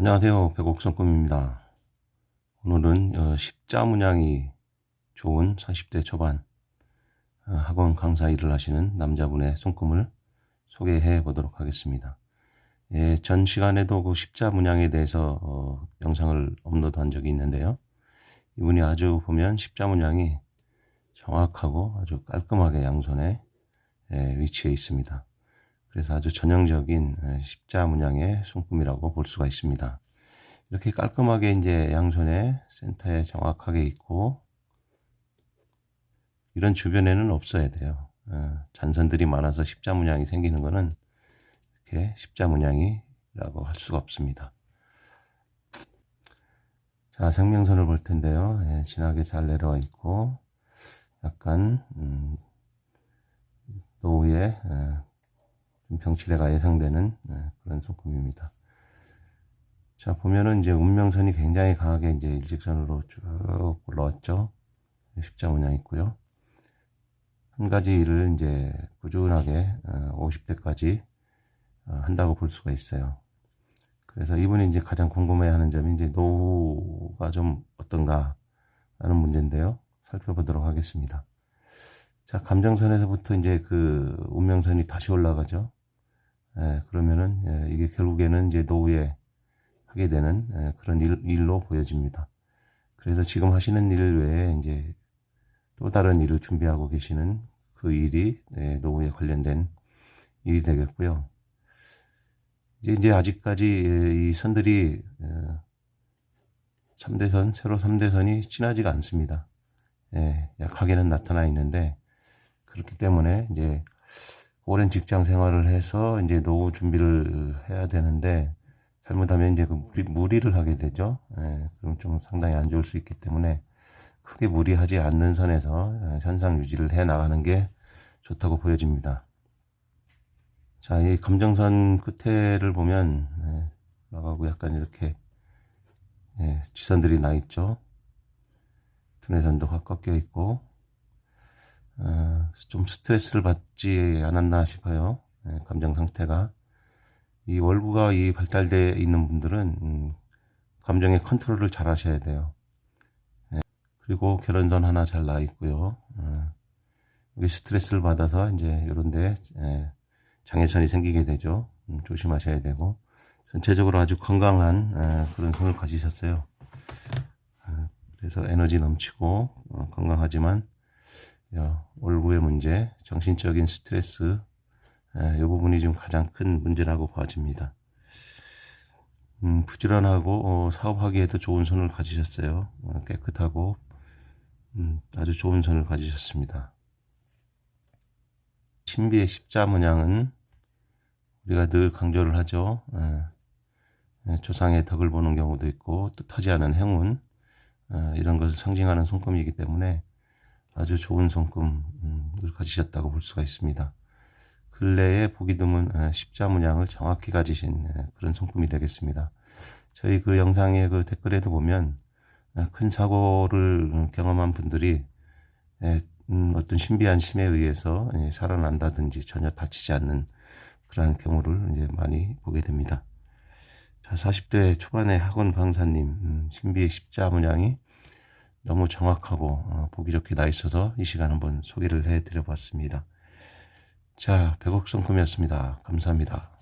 안녕하세요. 백옥성꿈입니다. 오늘은 어, 십자 문양이 좋은 40대 초반 어, 학원 강사 일을 하시는 남자분의 손금을 소개해 보도록 하겠습니다. 예, 전 시간에도 그 십자 문양에 대해서 어, 영상을 업로드한 적이 있는데요. 이분이 아주 보면 십자 문양이 정확하고 아주 깔끔하게 양손에 예, 위치해 있습니다. 그래서 아주 전형적인 에, 십자 문양의 손금이라고 볼 수가 있습니다. 이렇게 깔끔하게 이제 양손에 센터에 정확하게 있고 이런 주변에는 없어야 돼요. 어, 잔선들이 많아서 십자 문양이 생기는 것은 이렇게 십자 문양이라고 할 수가 없습니다. 자, 생명선을 볼 텐데요. 예, 진하게 잘 내려와 있고 약간 음, 노후에 예, 좀 병치레가 예상되는 예, 그런 손금입니다. 자, 보면은 이제 운명선이 굉장히 강하게 이제 일직선으로 쭉 올라왔죠. 십자 문양 있고요. 한 가지 일을 이제 꾸준하게 50대까지 어, 한다고 볼 수가 있어요. 그래서 이분이 이제 가장 궁금해 하는 점이 이제 노후가 좀 어떤가 라는 문제인데요. 살펴보도록 하겠습니다. 자, 감정선에서부터 이제 그 운명선이 다시 올라가죠. 예, 그러면은 예, 이게 결국에는 이제 노후에 하게 되는 예, 그런 일, 일로 보여집니다. 그래서 지금 하시는 일 외에 이제 또 다른 일을 준비하고 계시는 그 일이 예, 노후에 관련된 일이 되겠고요. 이제, 이제 아직까지 예, 이 선들이 예, 3대선, 세로 3대선이 친하지가 않습니다. 예, 약하게는 나타나 있는데 그렇기 때문에 이제 오랜 직장 생활을 해서 이제 노후 준비를 해야 되는데 잘못하면 이제 그 무리, 무리를 하게 되죠. 예, 그럼 좀 상당히 안 좋을 수 있기 때문에 크게 무리하지 않는 선에서 예, 현상 유지를 해 나가는 게 좋다고 보여집니다. 자, 이 감정선 끝에를 보면 예, 나가고 약간 이렇게 예, 지선들이 나 있죠. 두뇌선도 확 꺾여 있고 어, 좀 스트레스를 받지 않았나 싶어요. 예, 감정 상태가. 이 월구가 이 발달되어 있는 분들은 음, 감정의 컨트롤을 잘 하셔야 돼요. 예, 그리고 결혼선 하나 잘 나 있고요. 어, 스트레스를 받아서 이제 이런데 예, 장애선이 생기게 되죠. 음, 조심하셔야 되고 전체적으로 아주 건강한 예, 그런 손을 가지셨어요. 어, 그래서 에너지 넘치고 어, 건강하지만 월구의 문제, 정신적인 스트레스, 이 부분이 좀 가장 큰 문제라고 봐집니다. 음, 부지런하고 어, 사업하기에도 좋은 손을 가지셨어요. 어, 깨끗하고 음, 아주 좋은 손을 가지셨습니다. 신비의 십자 문양은 우리가 늘 강조를 하죠. 에, 조상의 덕을 보는 경우도 있고 뜻하지 않은 행운 에, 이런 것을 상징하는 손금이기 때문에 아주 좋은 손금을 가지셨다고 볼 수가 있습니다. 근래에 보기 드문 십자 문양을 정확히 가지신 그런 손금이 되겠습니다. 저희 그 영상의 그 댓글에도 보면 큰 사고를 경험한 분들이 음, 어떤 신비한 힘에 의해서 살아난다든지 전혀 다치지 않는 그러한 경우를 이제 많이 보게 됩니다. 자, 40대 초반의 학원 강사님, 음, 신비의 십자 문양이 너무 정확하고 어, 보기 좋게 나 있어서 이 시간 한번 소개를 해 드려 봤습니다. 자, 백옥성품이었습니다. 감사합니다.